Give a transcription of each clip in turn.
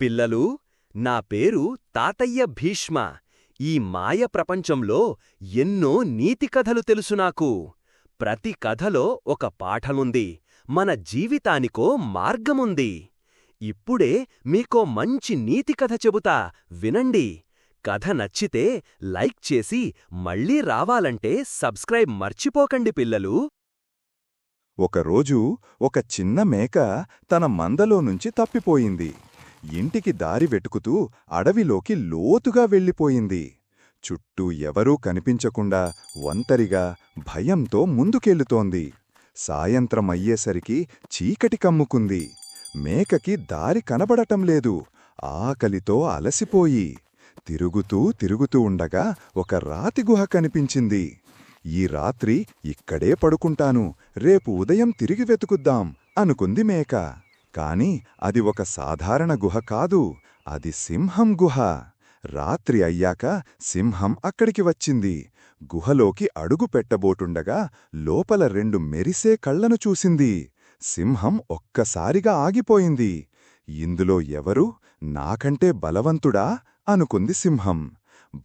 పిల్లలు నా పేరు తాతయ్య భీష్మ. ఈ మాయ ప్రపంచంలో ఎన్నో నీతి కథలు తెలుసు నాకు. ప్రతి కథలో ఒక పాఠముంది మన జీవితానికో మార్గముంది. ఇప్పుడే మీకో మంచి నీతి కథ చెబుతా వినండి. కథ నచ్చితే లైక్ చేసి మళ్ళీ రావాలంటే సబ్స్క్రైబ్ మర్చిపోకండి పిల్లలు. ఒకరోజు ఒక చిన్న మేక తన మందలో నుంచి తప్పిపోయింది. ఇంటికి దారి వెతుకుతూ అడవిలోకి లోతుగా వెళ్ళిపోయింది. చుట్టూ ఎవరూ కనిపించకుండా ఒంటరిగా భయంతో ముందుకెళ్ళుతోంది సాయంత్రం అయ్యేసరికి చీకటి కమ్ముకుంది. మేకకి దారి కనబడటం లేదు. ఆకలితో అలసిపోయి తిరుగుతూ తిరుగుతూ ఉండగా ఒక రాతి గుహ కనిపించింది. ఈ రాత్రి ఇక్కడే పడుకుంటాను. రేపు ఉదయం తిరిగి వెతుకుద్దాం అనుకుంది మేక. కాని అది ఒక సాధారణ గుహ కాదు. అది సింహం గుహ. రాత్రి అయ్యాక సింహం అక్కడికి వచ్చింది. గుహలోకి అడుగు పెట్టబోటుండగా లోపల రెండు మెరిసే కళ్ళను చూసింది. సింహం ఒక్కసారిగా ఆగిపోయింది. ఇందులో ఎవరు? నాకంటే బలవంతుడా? అనుకుంది సింహం.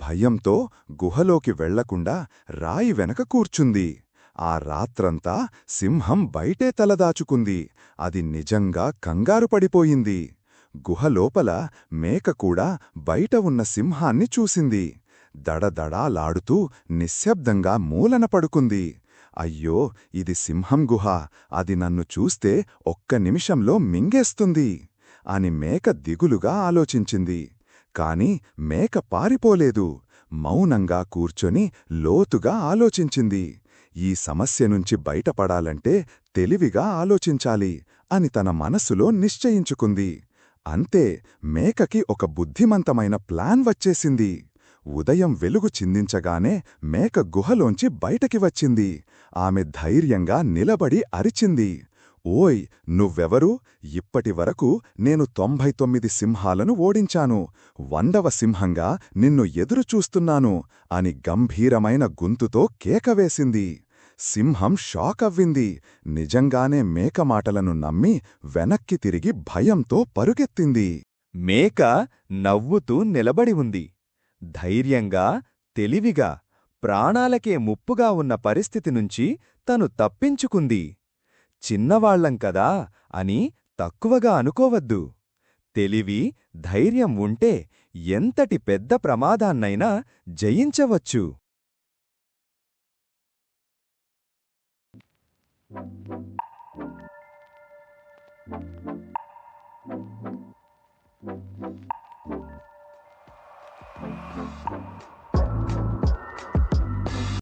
భయంతో గుహలోకి వెళ్ళకుండా రాయి వెనక కూర్చుంది. ఆ రాత్రంతా సింహం బయటే తలదాచుకుంది. అది నిజంగా కంగారు పడిపోయింది. గుహలోపల మేక కూడా బయట ఉన్న సింహాన్ని చూసింది. దడదడాలాడుతూ నిశ్శబ్దంగా మూలన పడుకుంది. అయ్యో ఇది సింహం గుహ. అది నన్ను చూస్తే ఒక్క నిమిషంలో మింగేస్తుంది అని మేక దిగులుగా ఆలోచించింది. కాని మేక పారిపోలేదు. మౌనంగా కూర్చొని లోతుగా ఆలోచించింది. ఈ సమస్య నుంచి బయటపడాలంటే తెలివిగా ఆలోచించాలి అని తన మనస్సులో నిశ్చయించుకుంది. అంతే మేకకి ఒక బుద్ధిమంతమైన ప్లాన్ వచ్చేసింది. ఉదయం వెలుగు చిందించగానే మేక గుహలోంచి బయటకి వచ్చింది. ఆమె ధైర్యంగా నిలబడి అరిచింది. ఓయ్ నువ్వెవరు? ఇప్పటివరకు నేను తొంభై తొమ్మిది సింహాలను ఓడించాను. వందవ సింహంగా నిన్ను ఎదురుచూస్తున్నాను అని గంభీరమైన గుంతుతో కేకవేసింది సింహం షాక్ అవ్వింది. నిజంగానే మేక మాటలను నమ్మి వెనక్కి తిరిగి భయంతో పరుగెత్తింది. మేక నవ్వుతూ నిలబడి ఉంది. ధైర్యంగా తెలివిగా ప్రాణాలకే ముప్పుగా ఉన్న పరిస్థితి నుంచి తను తప్పించుకుంది. చిన్నవాళ్ళం కదా అని తక్కువగా అనుకోవద్దు. తెలివి ధైర్యం ఉంటే ఎంతటి పెద్ద ప్రమాదాన్నైనా జయించవచ్చు.